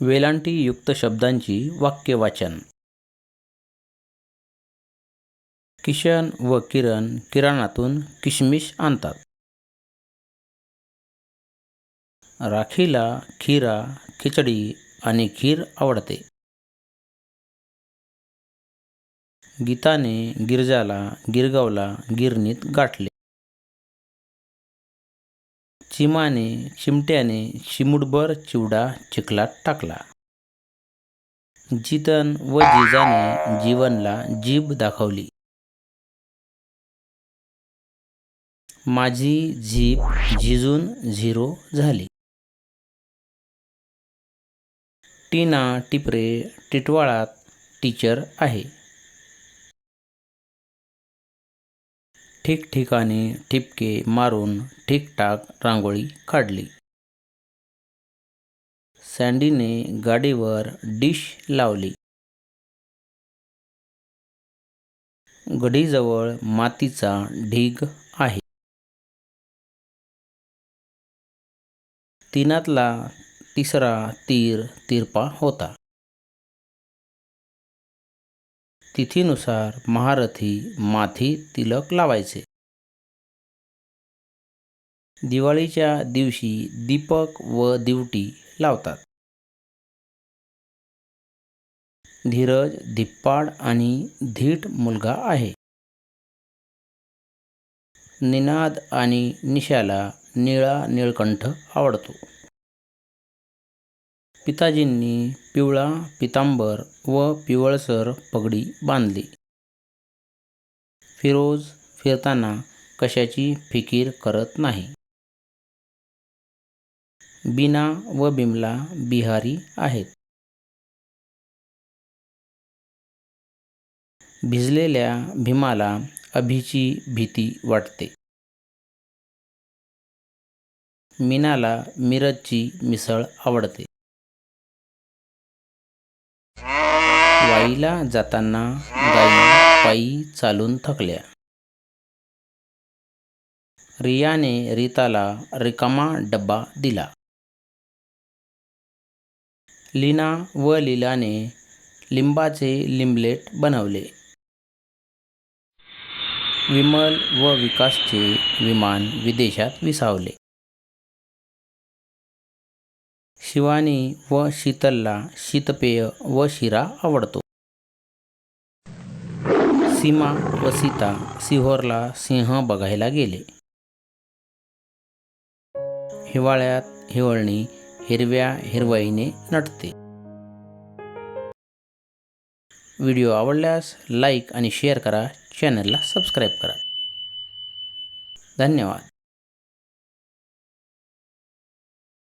वेलांटीयुक्त शब्दांची वाक्यवाचन. किशन व किरण किराणातून किशमिश आणतात. राखीला खीरा खिचडी आणि खीर आवडते. गीताने गिरजाला गिरगावला गिरणीत गाठले. चिमाने चिमट्याने चिमुडभर चिवडा चिखलात टाकला. जितन व जिजाने जीवनला जीभ दाखवली. माझी जीभ झिजून झिरो झाली. टीना टिपरे टिटवाळात टीचर आहे. ठिकठिकाणी ठिपके मारून ठीकठाक रांगोळी काढली. सँडीने गाडीवर डिश लावली. गडीजवळ मातीचा ढीग आहे. तीनातला तिसरा तीर तिरपा होता. तिथीनुसार महारथी माथी तिलक लावायचे. दिवाळीच्या दिवशी दीपक व दिवटी लावतात. धीरज धिप्पाड आणि धीट मुलगा आहे. निनाद आणि निशाला निळा निळकंठ आवडतो. पिताजींनी पिवळा पितांबर व पिवळसर पगडी बांधली. फिरोज फिरताना कशाची फिकीर करत नाही. बीना व बिमला बिहारी आहेत. भिजलेल्या भीमाला अभिची भीती वाटते. मीनाला मिरजची मिसळ आवडते. वाईला जाताना गाई पायी चालून थकल्या. रियाने रीताला रिकामा डब्बा दिला. लीना व लीलाने लिंबाचे लिंबलेट बनवले. विमल व विकासचे विमान विदेशात विसावले. शिवानी व शीतलला शीतपेय व शिरा आवडतो. सीमा व सीता सिहोरला सिंह बघायला गेले. हिवाळ्यात हिवळणी हिरव्या हिरवाईने नटते. व्हिडिओ आवडल्यास लाईक आणि शेअर करा. चॅनलला सबस्क्राईब करा. धन्यवाद.